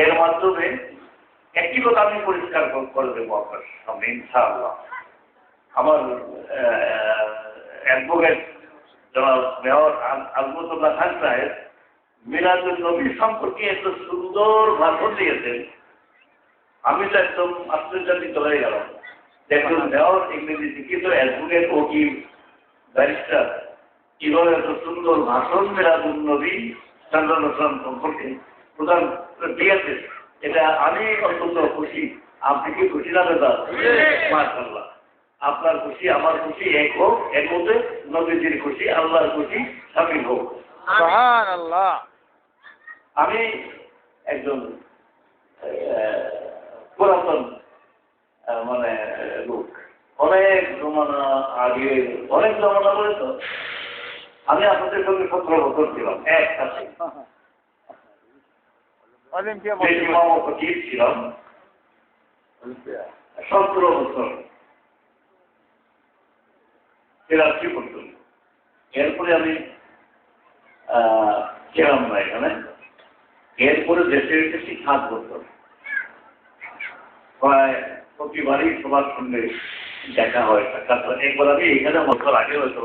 এর মাধ্যমে একটি কথা আমি পরিষ্কার করে দেবো আপনার সামনে, ইনশাআল্লাহ। আমার অ্যাডভোকেট জনাব মেয়র আলমতুল্লাহ খান সাহেব মিরাজুল নবী সম্পর্কে এত সুন্দর ভাষণ দিয়েছেন। আমি তো একদম আশ্চর্যান্বিত হয়ে গেলাম। দেখুন, মেয়র ইংরেজি শিক্ষিত অ্যাডভোকেট উকিল, ব্যারিস্টার, কীভাবে এত সুন্দর ভাষণ মিরাজুল নবী সাল্লাম সম্পর্কে প্রদান দিয়েছে এটা আমি অত্যন্ত খুশি। আপনি কি খুশি না দাদা? মাশাল্লাহ আপনার খুশি আমার খুশি এক হোক এর মধ্যে নবীজির খুশি আল্লাহর খুশি সামিল হোক। আমি একজন পুরাতন মানে লোক। অনেক জমানা আগে অনেক জমানা বলে তো আমি আপনাদের সঙ্গে সতেরো বছর ছিলাম একসাথে অলিম্পিয়া যে ইমাম ও ফকির ছিলাম সতেরো বছর পর্যন্ত এরপরে আমি না এখানে এরপরে দেশে এসেছি সাত বছর প্রায় প্রতিবারই সবার সঙ্গে দেখা হয় সাক্ষাৎ একবার আমি এখানে বছর আগে হয়তো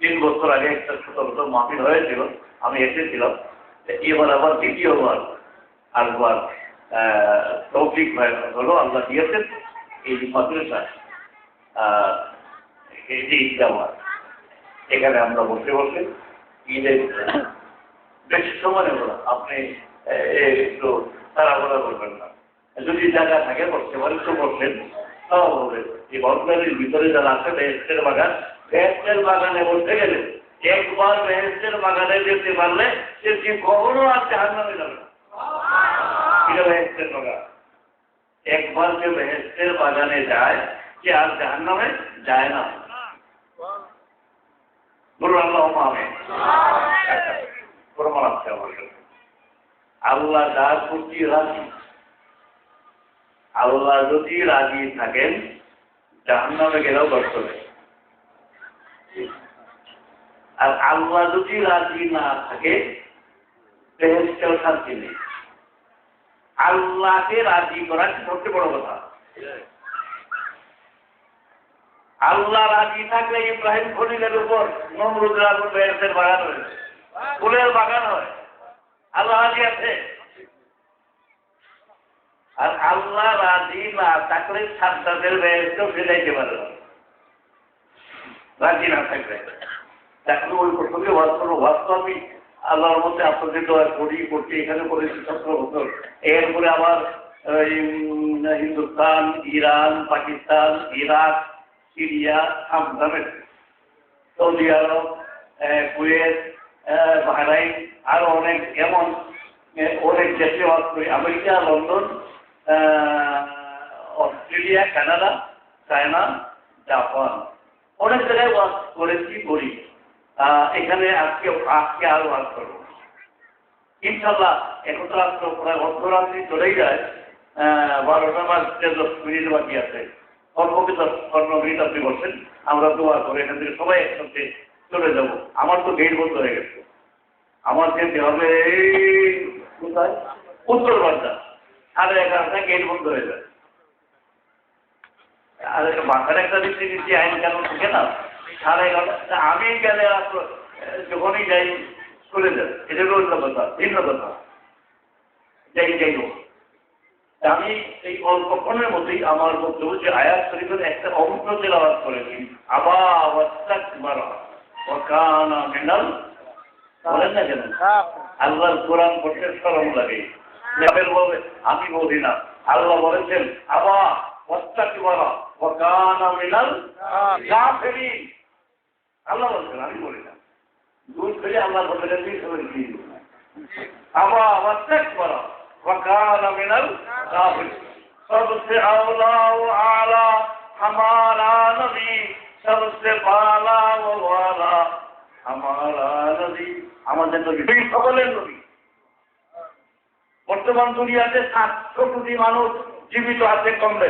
তিন বছর আগে একটা ছোট ছোট মাহফিল হয়েছিল আমি এসেছিলাম এবার আবার দ্বিতীয়বার আহ, তৌফিক হলো আল্লাহ দিয়েছেন এই যে মাদ্রাসা যে ঈদগাহ এখানে আমরা বসে বসে ঈদের বেশি সময় নেব আপনি একটু তাড়াহুড়া করবেন না। যদি জায়গা থাকে বসতে পারেন তো বসেন তাও হবে। এই বর্তমানের ভিতরে যারা আছে বেহেস্টের বাগান বেহেস্টের বাগানে বসতে গেলে একবার বেহেস্টের বাগানে যেতে পারলে সে যে কখনো আর জাহান নামে যাবে না। এটা বেহেস্টের বাগান? একবার যে বেহেস্টের বাগানে যায় সে আর জাহান নামে যায় না। বলুন আল্লাহ আমি প্রমাণ আছে আমার আল্লাহ যার প্রতি রাজি আল্লাহ যদি রাজি থাকেন জাহান্নামে গেলেও কষ্ট নেই। আর আল্লাহ যদি রাজি না থাকে বেহেস্টেও শান্তি নেই। আল্লাহকে রাজি করা সবচেয়ে বড় কথা? আল্লাহ রাজি থাকলে ইব্রাহিম খলিলের উপর নমরুদের বেহেস্টের বাগান হয়েছে ফুলের বাগান হয়। আল্লাহ রাজি আছে? আর আল্লাহ রাজি না থাকলে সাতটাদের বেহেস্টেও ফেলাইতে পারে। রাজি না থাকলে। তাকে ওই প্রসঙ্গে আমি আল্লাহর মধ্যে আপনাদের দোয়া করি করছি এখানে করেছি সতেরো বছর এরপরে আবার Hindustan, Iran, Pakistan, Iraq, Syria Afghanistan Saudi Arabia Kuwait Bahrain, আরও অনেক, এমন অনেক দেশে ওয়াজ করি। America, London Australia, Canada, China, Japan, অনেক জায়গায় ওয়াজ করেছি করি এখানে আজকে আজকে আরও ওয়াজ করব। ইনশাল্লাহ এখন তো রাত্র প্রায় অর্ধরাত্রি চলেই যায়। বারোটা বাজতে দশ মিনিট বাকি আছে। অল্পকে দশ মিনিট আপনি বসেন। আমরা দোয়া করে এখান থেকে সবাই একসাথে চলে যাব। আমার তো গেট বন্ধ হয়ে গেছে। আমার যেতে হবে, কোথায়? উত্তর বার্তা সাড়ে এগারোটায় গেট বন্ধ হয়ে যায়। আর একটা মাথার একটা দিচ্ছি দিচ্ছি, আইন কেন থাকে না? সাড়ে এগারোটা আমি গেলে যখনই যাই চলে যায় এটা হলো অন্য কথা ভিন্ন কথা। যাই যাই হোক। আমি এই অল্পক্ষণের মধ্যেই আমার বক্তব্য যে আয়াত শরীফের একটা অংশ তেলাওয়াত করেছি। আবা ওয়াস্তাকবারা ওয়া কানা মিনাল বলেন না কেন? আল্লাহর কোরআন পড়তে সরম লাগে। আমি বলি না। আল্লাহ বলেছেন আবা ওয়াস্তাকবারা ওয়া কানা মিনাল কাফিরিন। আল্লাহ বলছেন, আমি বলি না। আল্লাহ বলবেন আবার আবার সকলের নবী। বর্তমান দুনিয়াতে সাতশো কোটি মানুষ জীবিত আছে কমবে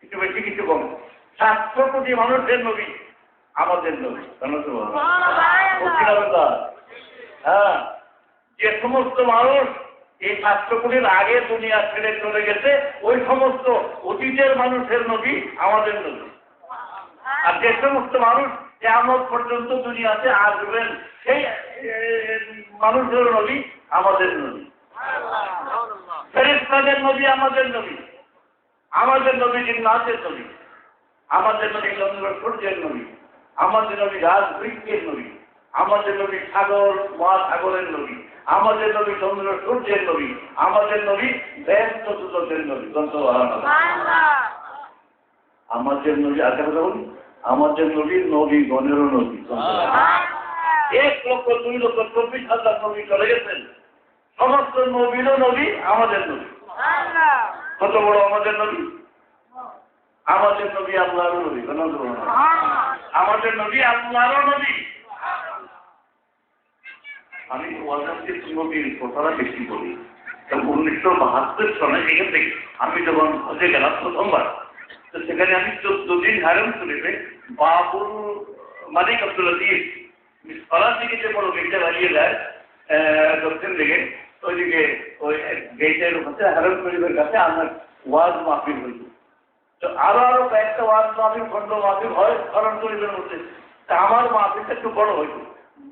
কিছু বেশি, কিছু কম। সাতশো কোটি মানুষের নবী। আমাদের ব্যাপার? হ্যাঁ যে সমস্ত মানুষ এই কোটির আগে দুনিয়া ছেড়ে চলে গেছে ওই সমস্ত অতীতের মানুষের নবী আমাদের নবী। আর যে সমস্ত মানুষ কেমন পর্যন্ত দুনিয়াতে আসবেন সেই মানুষের নবী আমাদের নবী। ফেরেস্তাদের নবী আমাদের নবী। আমাদের নবী জিন্নাতের নবী। আমাদের নবী চন্দ্র সূর্যের নবী। আমাদের নবী রাজ বৃক্ষের নবী আমাদের নবী সাগর মহাসাগরের নবী আমাদের নবী চন্দ্র সূর্যের নবী আমাদের নবী ব্যস্ত দুদকের নবী। আমাদের নবী আগে কথা বলি আমাদের নবী নবী গণের নবী। এক লক্ষ দুই লক্ষ চব্বিশ হাজার নবী চলে গেছেন। সমস্ত নবীরও নবী আমাদের নবী। কত বড় আমাদের নবী? আমাদের নবী আল্লাহরও নবী নবী। আমাদের নবী, আল্লাহরও নবী। আমি নবীর কথাটা বেশি বলি উনিশশো বাহাত্তর সনে এখান থেকে আমি যখন হজে গেলাম প্রথমবার, তো সেখানে আমি চোদ্দ দিন হারম শরীফে বাবুল মালিক আব্দুল ফলার দিকে যে বড় গেটটা বাড়িয়ে দেয় দক্ষিণ দিকে, ওইদিকে ওই গেটের হচ্ছে হারম শরীফের কাছে আমার ওয়াজ মাহফিল তো আরও আরও কয়েকটা ওয়াজ মাহফিল খন্ড মাহফিল হয় হারম শরীফের মধ্যে। তা আমার মাহফিলটা একটু বড় হইত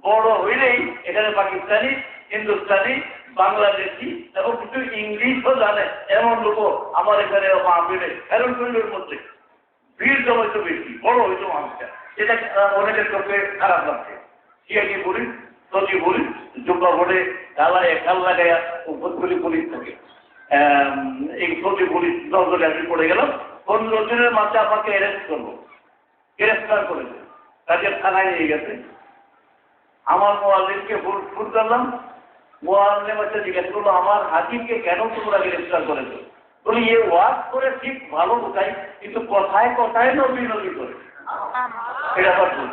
বড় হইলেই এখানে পাকিস্তানি, হিন্দুস্তানি, বাংলাদেশি, এবং কিছু ইংলিশও জানে। এমন লোক আমার এখানে মাহফিলে হারম শরীফের মধ্যে। ভিড় জমাইতো বেশি, বড় হইতো মানুষটা। এটা অনেকের চোখে খারাপ লাগছে। কি বলি সত্যি বলি জুব্বা ভোটে গালায় একাল লাগাইয়া উপরগুলি পুলিশ থাকে। এই সত্যি পুলিশ নজরে আমি পড়ে গেলাম। পনেরো দিনের মাঝে আমাকে অ্যারেস্ট করব? গ্রেফতার করেছে। তাদের থানায় নিয়ে গেছে। আমার মোয়াল্লিমকে ভুল ভুল করলাম। মোয়াল্লিম হচ্ছে জিজ্ঞেস করল, আমার হাকিমকে কেন তোমরা গ্রেফতার করেছ? বলি, এ ওয়াজ করে ঠিক ভালো বোঝাই কিন্তু কথায় কথায় নবী নবী করে। এটা আমার ভুল।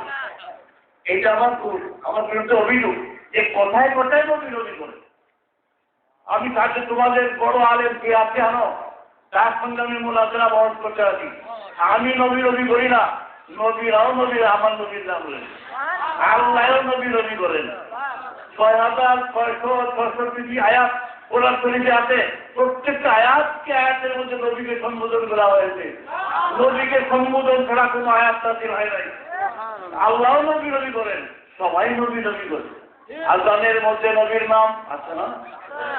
এটা আমার ভুল। আমার বিরুদ্ধে অভিযোগ যে কথায় কথায় নবী নবী করে। আমি তাকে তোমাদের বড় আলেম কে আছে, আনো? তার সঙ্গে আমি মোলাজনা বহন করতে আছি আমি নবী নবী করি না। নবীরাও নবী আমার নবীর নাম বলেন। আল্লাহও নবী নবী করেন ছয় হাজার ছয়শো ছয়ষট্টি আয়াত কোরআন শরীফে আছে। প্রত্যেকটা আয়াতকে আয়াতের মধ্যে নবীকে সম্বোধন করা হয়েছে। নবীকে সম্বোধন ছাড়া কোনো আয়াত তাদের হয় নাই। আল্লাহ নবী নবী করেন সবাই নবী নবী করে আজানের মধ্যে নবীর নাম আছে না?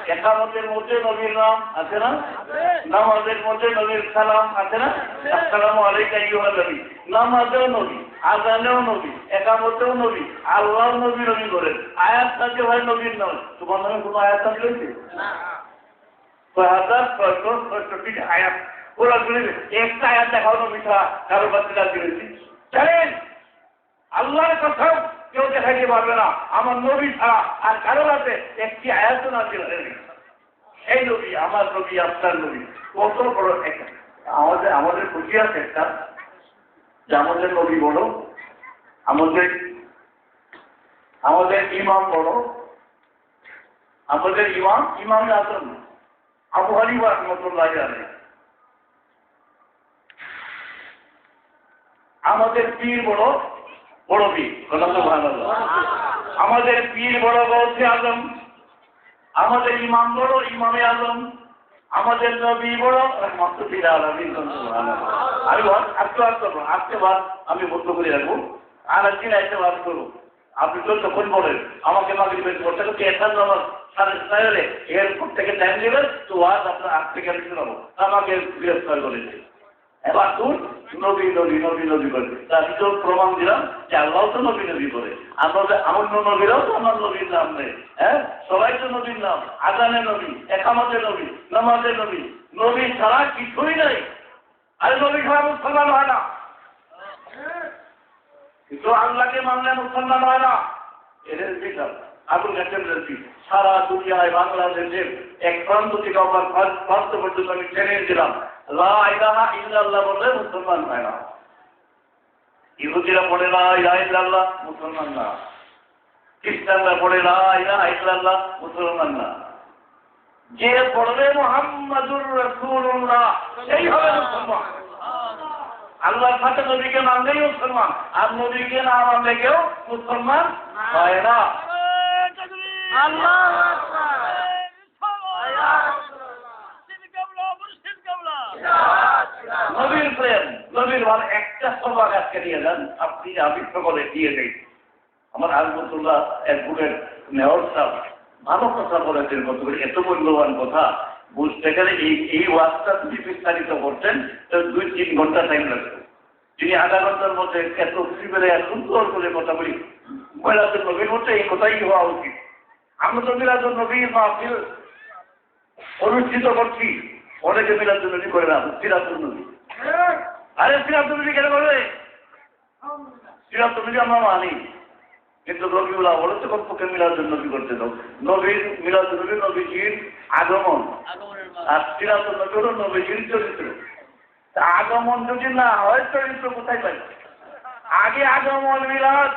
একামতের মধ্যে নবীর নাম আছে না? নামাজের মধ্যে নবীর সালাম আছে না? আসসালামু আলাইকা ইউহা নবী। নামাজেও নবী আজানেও নবী একামতেও নবী আল্লাহ নবী নবী করেন আয়াত থাকে ভাই নবীর নাম। তোমার নামে কোনো আয়াত থাকলে ছয় হাজার ছয়শো ছয়ষট্টি আয়াত। ওরা শুনেছে একটা আয়াত দেখাও নবী ছাড়া কারও বাচ্চাটা দিয়েছি জানেন? আল্লাহর কথা কেউ দেখাইতে পারবে না। আমার নবী ছাড়া আর কারও কাছে একটি আয়াত না ছিল সেই নবী, আমার নবী, আপনার নবী, কত বড় আমাদের আমাদের খুশি আছে একটা। যে আমাদের নবী বড়, আমাদের আমাদের ইমাম বড়, আমাদের ইমাম ইমাম আজম, আবু হানিফা রহমতুল্লাহ আলাইহি। আমাদের পীর বড় বড় পীর আমাদের পীর বড় গৌসে আলম আমাদের ইমাম বড়, ইমামে আলম আমাদের নবী বড় রহমতুল্লাহ আলমিন আমি আজকে বাদ করব আজকে বাদ আমি বদ্ধ করে রাখব। আর একদিন একটা বাদ করব। আপনি তো তখন বলেন, আমাকে মাকে বেশ করতে ছয় এয়ারপোর্ট থেকে টাইম দেবেন, তো আজ আপনার আজ থেকে আমি আমাকে গ্রেফতার করেছে এবার তুই নবী নবী নবী নবী করে। তা আমি প্রমাণ দিলাম যে আল্লাহ তো নবী নবী করে। আমরা আমার নবীরাও তো আমার নবীর নাম নেই হ্যাঁ? সবাই তো নবীর নাম। আজানে নবী একামতে নবী নামাজে নবী। নবী ছাড়া কিছুই নাই। আর নবী ছাড়া মুসলমান হয় না। কিন্তু আল্লাহকে মানলে মুসলমান হয় না। এদের বিচার আবুল কাসেম রেসি সারা দুনিয়ায় বাংলাদেশের এক প্রান্ত থেকে আমার প্রান্ত পর্যন্ত আমি ছেড়ে দিলাম লা ইলাহা ইল্লাল্লাহ বলে মুসলমান হয় না। ইহুদিরা পড়ে লা ইলাহা ইল্লাল্লাহ, মুসলমান না। খ্রিস্টানরা পড়ে লা ইলাহা ইল্লাল্লাহ, মুসলমান না। যে পড়বে মোহাম্মদুর রাসূলুল্লাহ, সেই হবে মুসলমান। আল্লাহর সাথে নবীকে মানলেই মুসলমান, আর নবীকে না মানলে কেউ মুসলমান হয় না। আল্লাহ নবীর ভালো একটা সবাক আজকে নিয়ে যান। আপনি, আমি সকলে দিয়ে দেই। আমার আলমতুল্লাহ অ্যাডভোকেট মেয়র সাহেব ভালো কথা বলেছেন কত এত মূল্যবান কথা। বুঝতে গেলে এই এই ওয়াজটা যদি বিস্তারিত করতেন তো দুই, তিন ঘণ্টা টাইম লাগবে। তিনি আধা ঘণ্টার মধ্যে এত ফ্রিবেলে সুন্দর করে কথা বলি। মহিলাদের নবীর মধ্যে এই কথাই হওয়া উচিত। আমরা তো মিলাদুল নবীর মাহফিল অনুষ্ঠিত করছি। অনেকে মিলাদুল নবী করে না সিরাতুল নবী। আরে সিরাতুল নবী কেন করবে? সিরাতুল নবী আমরা মানি। কিন্তু রবিউল্লাহ বলে তো কমপক্ষে মিলাদুল নবী করতে দাও। নবীর মিলাদুল নবী নবীজির আগমন। আর সিরাতুল নবী হলো নবীজির চরিত্র। তা আগমন যদি না হয় চরিত্র কোথায় পাই আগে আগমন মিলাদ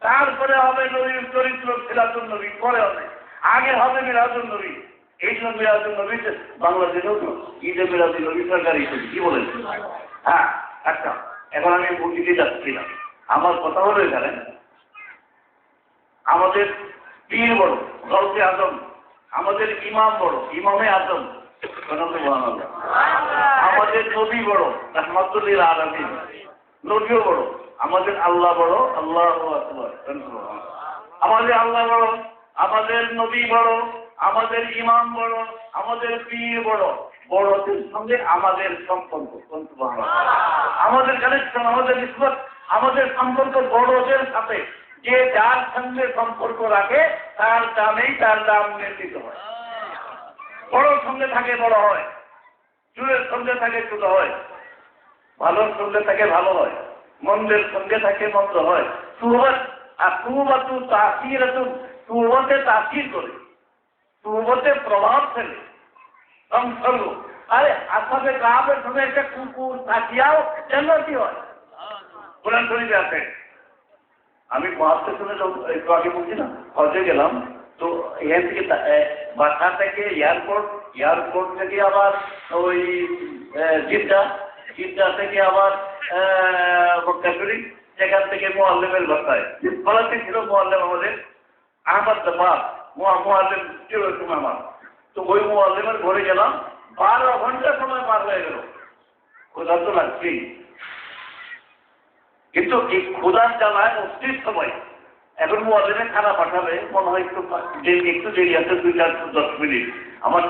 তারপরে হবে নবীর চরিত্র সিরাতুল নবী পরে হবে। আগে হবে মিলাদুল নবী। এই জন্য মিলাদুল নবী বাংলাদেশেও তো ঈদে মিলাদুল নবী সরকারি ছবি কি বলেন হ্যাঁ আচ্ছা এখন আমি বুঝিতে যাচ্ছি না আমার কথা হলো এখানে আমাদের পীর বড় গল্পে আজম আমাদের ইমাম বড় ইমামে আজম সুবহানাল্লাহ। আমাদের নবী বড় রহমাতুল্লিল আলমিন নবীও বড় আমাদের আল্লাহ বড় আল্লাহ। আমাদের আল্লাহ বড় আমাদের নবী বড় আমাদের ইমাম বড় আমাদের পীর বড় বড়দের সঙ্গে আমাদের সম্পর্ক। আমাদের কানেকশন আমাদের নিসবত আমাদের সম্পর্ক বড়দের সাথে। যে যার সঙ্গে সম্পর্ক রাখে তার দামেই তার দাম নির্ণীত হয়। বড়র সঙ্গে থাকে বড় হয়। চুলের সঙ্গে থাকে ছোট হয়। ভালোর সঙ্গে থাকে ভালো হয়। মন্দের সঙ্গে থাকে মন্দ হয়। সুহবত আর সুহবতু তাসির সুহবতে তাসির করে। সুহবতে প্রভাব ফেলে। সংসর্গ আরে, আসামে কাপের সঙ্গে একটা কুকুর তাকিয়াও জান্নাতি হয়? কোরআন শরীফে আছে আমি মহাত্মা শুনে একটু আগে বলছি না, হজে গেলাম, তো এখান থেকে বাসা থেকে এয়ারপোর্ট এয়ারপোর্ট থেকে আবার ওই জিদ্দা জিদ্দা থেকে আবার মক্কা সেখান থেকে মোয়াল্লেমের বাসায়। ফলাতে ছিল মোয়াল্লেম আমাদের? আহমদ জাফর মোয়াল্লেম ছিল আমার। তো ওই মোয়াল্লেমের ঘরে গেলাম বারো ঘণ্টা সময় পার হয়ে গেল। কোথাও তো লাগছেই। কিন্তু এই ক্ষুদার জ্বালায় অস্থির সময়? এখন মোয়াল্লিমে খানা পাঠাবে মনে হয় একটু একটু দেরি আছে দুই চার দশ মিনিট। আমার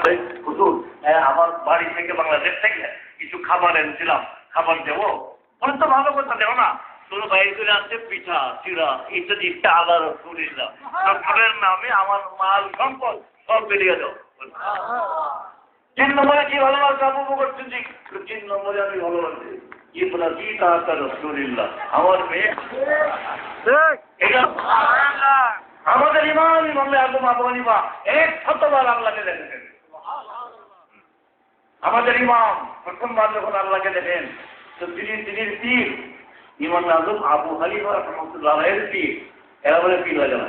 হুজুর হ্যাঁ, আমার বাড়ি থেকে বাংলাদেশ থেকে কিছু খাবার এনেছিলাম। খাবার দেবো? বলেন তো ভালো কথা দেবো না। তোর বাইরে আসছে পিঠা চিড়া ইত্যাদি ইত্যা আল্লাহ রসুলিল্লাহ রসুলের নামে আমার মাল সম্পদ সব বেরিয়ে দাও তিন নম্বরে কি ভালোবাসা আবু বকর সিদ্দিক তিন নম্বরে আমি ভালোবাসি তার রসুলিল্লাহ আমার মেয়ে। ঠিক এটা আমাদের ইমাম ইমাম আজম আবু হানিফা এক শতবার আল্লাহকে দেখেছেন। আমাদের ইমাম প্রথমবার যখন আল্লাহকে দেখেন তো তিনি তিনি পীর ইমাম আজম আবু হানিফা রহমতুল্লাহ এর পীর। এরা বলে পীর হয়ে যাবে।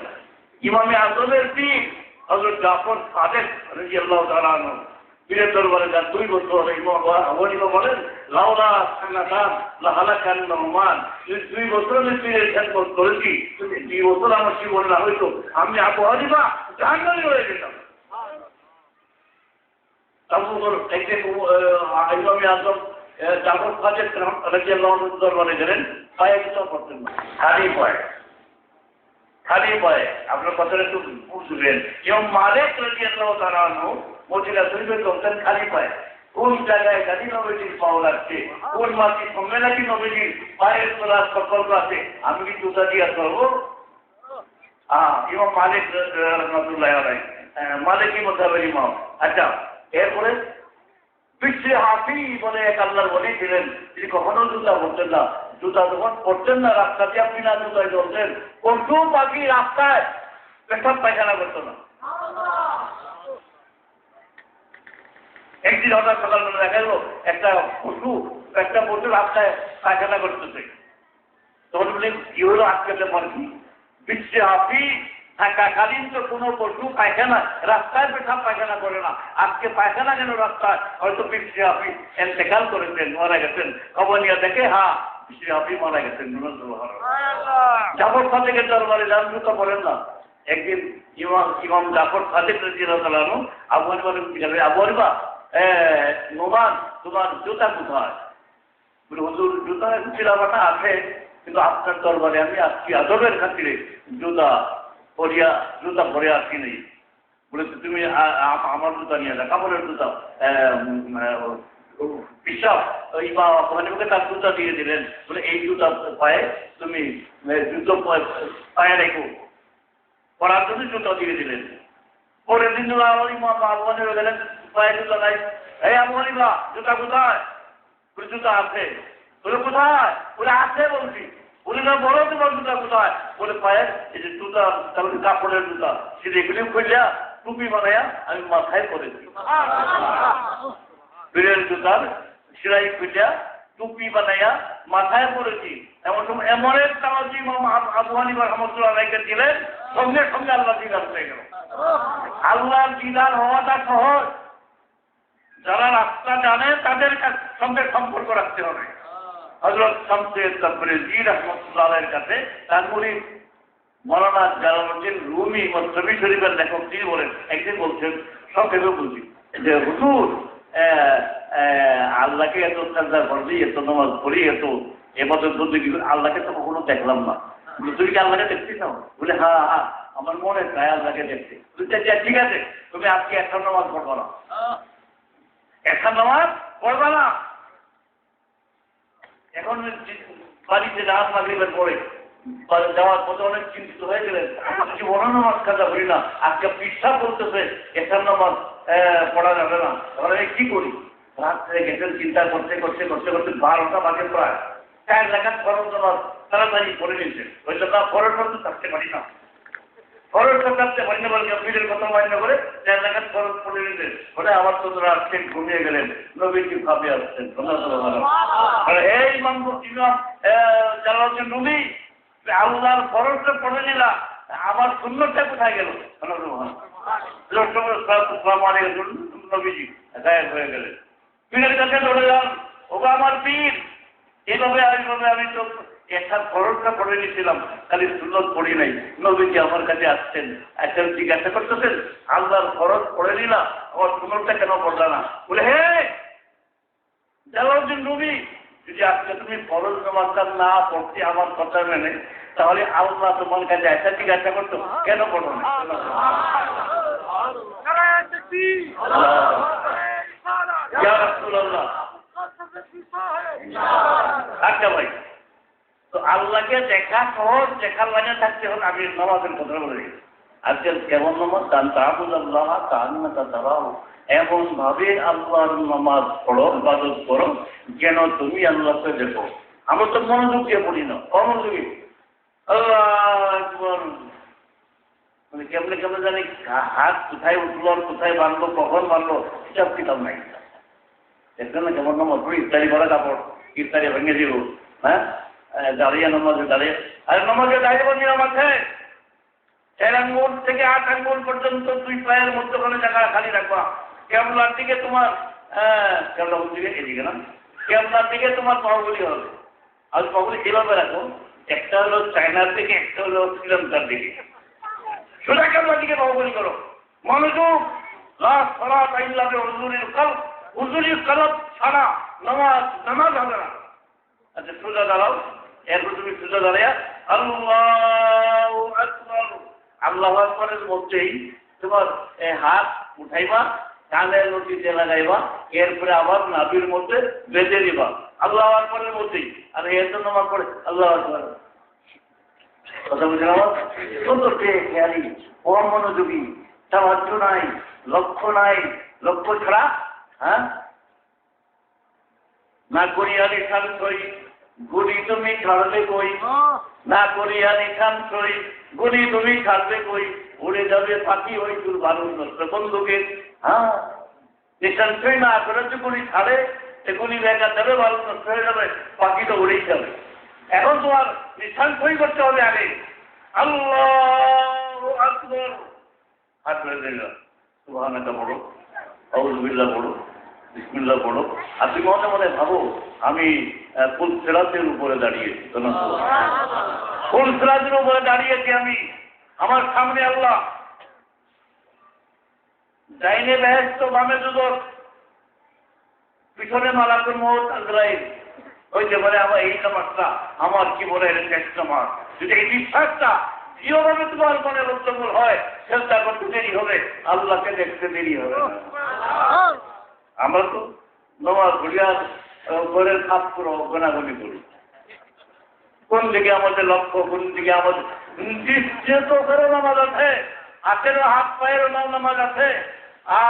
ইমামে আজমের পীর হজরত জাফর সাদেক রাজি আল্লাহ তালানো পীরের দরবারে যান দুই বছর হানিফা বলেন লাউলা সান্নাতান লাহালাকান নহমান যদি দুই বছর আমি পীরের খেদমত করেছি দুই বছর আমার জীবন না হইতো আমি আবু হানিফা জাহান্নামী হয়ে যেতাম। তারপর একদিন ইমামে আজম জাফর সাদেক রাজি আল্লাহ দরবারে গেলেন, পায়ে কিছু করতেন না। খালি পায়ে। খালি পায়ে। আপনার কথাটা একটু বুঝবেন যেমন মালিক রাজি আল্লাহ তারা মজিলা শরীফে চলতেন খালি পায়ে। কোন জায়গায় গাড়ি নবীজির পাও লাগছে কোন মাটি কমে নাকি নবীজির পায়ের তোলা সকল্প আছে? আমি কি জুতা দিয়া করব? হ্যাঁ ইমাম মালিক রহমতুল্লাহ মতাবের ইমাম। আচ্ছা এরপরে বিশ্বে হাফি বলে এক আল্লাহর বলি ছিলেন। তিনি কখনো জুতা পড়তেন না। জুতা যখন পড়তেন না, রাস্তা দিয়ে আপনি না জুতায় চলতেন পশু পাখি রাস্তায় পেশাব পায়খানা করতো না। একদিন হঠাৎ সকালবেলা দেখা গেল, একটা পশু একটা পশু রাস্তায় পায়খানা করতেছে। তখন বলি কি হলো আজকে মনে কি? বিশ্বে হাফি থাকাকালীন তো কোনো পশু পায়খানা রাস্তায় পেশাব পায়খানা করে না। আজকে পায়খানা কেন রাস্তায় হয়তো বিশ্বে হাফি এতেকাল করেছেন মারা গেছেন। খবর নিয়ে দেখে হ্যাঁ বিশ্বে হাফি মারা গেছেন জাফর সাদেকের দরবারে যান জুতো পড়েন না। একদিন ইমাম ইমাম জাফর সাদেক রাজিয়ালাহু আবু হানিফা জিজ্ঞাসা আবু হানিফা নোমান তোমার জুতা কোথায়? বলে হুজুর জুতা চিলাবাটা আছে কিন্তু আপনার দরবারে আমি আসছি আদবের খাতিরে। জুতা পরিয়া জুতা পরে আসি নেই। বলেছে, তুমি আমার জুতা নিয়ে যা কাপড়ের জুতা পিসাব, ওই বা ওখানে তার জুতা দিয়ে দিলেন। বলে, এই জুতা পায়ে তুমি জুতো পায়ে রেখো। পড়ার জন্য জুতা দিয়ে দিলেন। পরের দিন ওই মা আবহাওয়া হয়ে গেলেন, পায়ে জুতা নাই এই আবহাওয়া জুতা কোথায়? জুতা আছে। বলে, কোথায়? বলে, আছে বলছি। বলে, না, বলো তোমার জুতা কোথায়? বলে পায়ে এই যে জুতা তাহলে কাপড়ের জুতা। সেটা এগুলি খুললা, টুপি বানায়া আমি মাথায় করেছি বীরের জুতার সিলাই খুললা, টুপি বানাইয়া মাথায় পড়েছি এমন সময় এমন এক তামাজি আবু হানিফা রহমতুল্লাহ দিলেন সঙ্গে সঙ্গে আল্লাহ দিদার হয়ে গেল। আল্লাহর দিদার হওয়াটা সহজ। যারা রাস্তা জানে, তাদের সঙ্গে সম্পর্ক রাখতে হবে। হজরত শামসেদ তাবরেজি রহমতুল্লাহের কাছে তার মুড়ি মৌলানা জালালুদ্দিন রুমি মসবি শরীফের লেখক তিনি বলেন একদিন বলছেন সংক্ষেপে বলছি যে হুজুর আল্লাহকে এত সাজা করবি এত নামাজ পড়ি এত এবাদত বলতে কি আল্লাহকে তো কখনো দেখলাম না। তুমি কি আল্লাহকে দেখছিস না বলে হ্যাঁ হ্যাঁ আমার মনে চায় আল্লাহকে দেখতে। বলে, "আচ্ছা, ঠিক আছে তুমি আজকে একটা নামাজ পড়ব না। একটা নামাজ পড়বা না। এখন বাড়িতে রাত মাগরিবের পরে যাওয়ার পথে অনেক চিন্তিত হয়ে গেলেন। বড় নামাজ কাজা করি না। আজকে পিসা করতেছে এসার নামাজ পড়া যাবে না। তাহলে কি করি? রাত থেকে গেছেন চিন্তা করতে করতে করতে করতে বারোটা বাজে প্রায়। চার লাখাত খরচ নামাজ তাড়াতাড়ি করে নিয়েছেন ওই জন্য পরের মধ্যে থাকতে পারি না। করতে পারি না বলে গম্ভীরের কথা মান্য করে চার লাখাত খরচ করে নিতেন বলে আমার তোরা আজকে ঘুমিয়ে গেলেন। নবীজি ভাবে আসছেন আর এই মানব ইমাম জালালউদ্দিন নবী আল্লাহর ফরজটা পড়ে নিলা, আমার সুন্নতটা কোথায় গেল? নবীজি গায়েব হয়ে গেলেন। পীরের কাছে ধরে যান। ওগো আমার পীর। এইভাবে এইভাবে আমি তো একটা ফরজটা পড়ে নিয়েছিলাম খালি সুন্নত পড়ি নাই। নবীজি আমার কাছে আসছেন একজন জিজ্ঞাসা করতেছেন আল্লাহর ফরজ পড়ে নিলাম আমার সুন্নতটা কেন পড়লা না? বলে হে জালাউদ্দিন নবী যদি আজকে তুমি ফরজ নামাজটা না পড়তে আমার কথা মেনে তাহলে আল্লাহ তোমার কাছে একটা জিজ্ঞাসা করতো কেন পড়ো না আচ্ছা ভাই। তো আল্লাহকে দেখা সহজ দেখার লাগে থাকতে হন আমি নামাজের কথা বলে দিই আজকে কেমন নামাজ? দান তাহবুদ আল্লাহ তাহা তারাও এমন ভাবে আল্লাহর নামাজ পড়ো, ইবাদত করো, যেন তুমি আল্লাহকে দেখো। আমরা তো মনোযোগ দিয়ে পড়ি না, অমনোযোগী। মানে কেমনে কেমনে জানি হাত কোথায় উঠল কোথায় বাঁধলো, কখন বাঁধলো, হিসাব কিতাব নাই। দেখলেন না কেমন পড়ি? ইত্যাদি করা কাপড় ইত্যাদি ভেঙে দিব হ্যাঁ? দাঁড়িয়ে নামাজে দাঁড়িয়ে। আর নামাজে দাঁড়িয়ে আছে চার আঙ্গুল থেকে আট আঙ্গুল পর্যন্ত দুই পায়ের মধ্যখানে জায়গা খালি রাখবা। কেমলার দিকে তোমার কেমলা দিকে এদিকে না কেমলার দিকে তোমার পাগুলি হবে। আর পাগুলি এভাবে রাখো, একটা হলো চায়নার দিকে, একটা হলো শ্রীলঙ্কার দিকে। সোজা কেমলার দিকে পাগুলি করো। মনোযোগ লাশ সলাত আইল্লাবে হুজুরের কাল হুজুরের কালাত ছাড়া নামাজ নামাজ হবে না। আচ্ছা সোজা দাঁড়াও। এরপর তুমি সোজা দাঁড়াইয়া, আল্লাহ আকবর। আল্লাহ আকবরের মধ্যেই তোমার হাত উঠাইবা কানের নদীতে লাগাইবা এরপরে আবার নাভির মধ্যে বেঁধে দিবা। আল্লাহ আকবরের মধ্যেই। আর এর জন্য আমার পরে আল্লাহ আকবর। কথা বুঝলাম সুন্দর খেয়ালি অমনোযোগী সাহায্য নাই লক্ষ্য নাই লক্ষ্য ছাড়া হ্যাঁ? না করিয়া নিশান সই গুলি তুমি ছাড়বে কই? না করিয়া নিশান সই গুলি তুমি ছাড়বে কই? উড়ে যাবে পাখি ওই তোর ভালো নষ্ট বন্ধুকে হ্যাঁ? নিশান সই না করে যে গুলি ছাড়ে সে গুলি দেখা যাবে ভালো নষ্ট হয়ে যাবে পাখি তো উড়েই যাবে। এখন তোমার নিশান সই করতে হবে আগে। আল্লাহ আকবর। হাত ধরে দিল সুবহানাকা বড় আউযুবিল্লাহ বড় বিসমিল্লাহ বড় আর তুমি মনে মনে ভাবো আমি আহ, ফুল সেরাতের উপরে দাঁড়িয়েছি তোমার ফুল সেরাতের উপরে দাঁড়িয়েছি আমি? আমার সামনে আল্লাহ। ডাইনে বেহেস্ত বামে দুদক পিছনে মালাকুল মৌত আজরাইল। ওই যে বলে আমার এই নামাজটা আমার জীবনের শেষ নামাজ। যদি এই বিশ্বাসটা দৃঢ়ভাবে তোমার মনে বদ্ধমূল হয় চেষ্টা করতে দেরি হবে। আল্লাহকে দেখতে দেরি হবে আমরা তো নমাজ পড়ি আর ঘরের খাপ করো গোনাগুনি করি। কোন দিকে আমাদের লক্ষ্য, কোন দিকে আমাদের নামাজ আছে হাতেরও হাত পায়েরও নামাজ আছে, আর